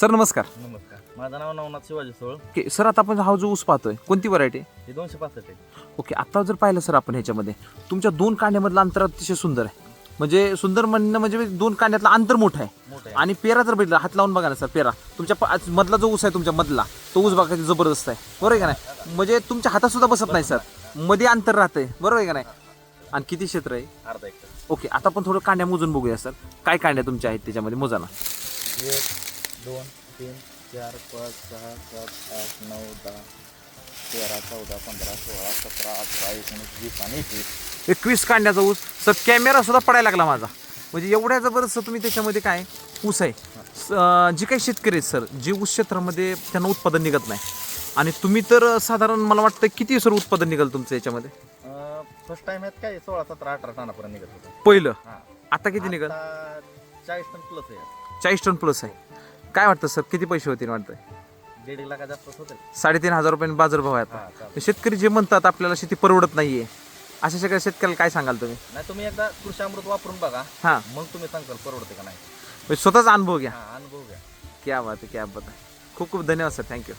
Sir नमस्कार. नमस्कार. माझं नाव नवनाथ शिवाजी सोळ. ओके सर आता आपण हा जो ऊस पाहतोय कोणती व्हरायटी हे दोनशे पासष्ट आहे. ओके आता जर पाहिलं सर आपण ह्याच्यामध्ये तुमच्या दोन कांड्यामधलं अंतर अतिशय सुंदर आहे. म्हणजे सुंदर म्हणणं म्हणजे दोन कांड्यातलं अंतर मोठं आहे. मोठं आहे. आणि पेरा जर बघितला हात लावून बघा ना सर पेरा. तुमच्या प- आज मधला जो ऊस आहे तुमच्या मधला तो ऊस बघा किती जबरदस्त आहे. बरोबर आहे का नाही? म्हणजे तुमच्या हातात सुद्धा बसत नाही सर. मध्ये अंतर राहतंय. बरोबर आहे का नाही? आणि किती क्षेत्र आहे? अर्धा एकर. ओके आता आपण थोडं कांड्या मोजून बघूया सर. काय कांड्या तुमच्या आहेत त्याच्यामध्ये? मोजा ना. एक दोन तीन चार पाच सहा सात आठ नऊ दहा तेरा चौदा पंधरा सोळा सतरा अठरा एकोणीस वीस आणि एकवीस. एकवीस कांड्याचा ऊस. सर कॅमेरा सुद्धा पडायला लागला माझा. म्हणजे एवढ्या जबरदस्त तुम्ही त्याच्यामध्ये काय? ऊस आहे. स- अं, जे काही शेतकरी आहेत सर जे ऊस क्षेत्रामध्ये त्यांना उत्पादन निघत नाही. आणि तुम्ही तर साधारण मला वाटतं किती सर उत्पादन निघाल तुमचं याच्यामध्ये? फर्स्ट टाइम आहेत काय सोळा सतरा अठरा टनापर्यंत निघत होतं. पहिलं. हा. आता किती निघाल? चाळीस टन प्लस आहे. चाळीस टन प्लस आहे. काय वाटतं सर? किती पैसे होतील वाटतं दीड लाखा जास्त होते साडेतीन हजार रुपये बाजारभाव आहे आता. शेतकरी जे म्हणतात आपल्याला शेती परवडत नाहीये. अशा सगळ्या शेतकऱ्याला काय सांगाल तुम्ही? नाही तुम्ही एकदा कृषी अमृत वापरून बघा. हां. मग तुम्ही सांगाल परवडते का नाही? म्हणजे स्वतःचा अनुभव घ्या. हा अनुभव घ्या. क्या बात आहे क्या बात आहे. खूप खूप धन्यवाद सर. थँक्यू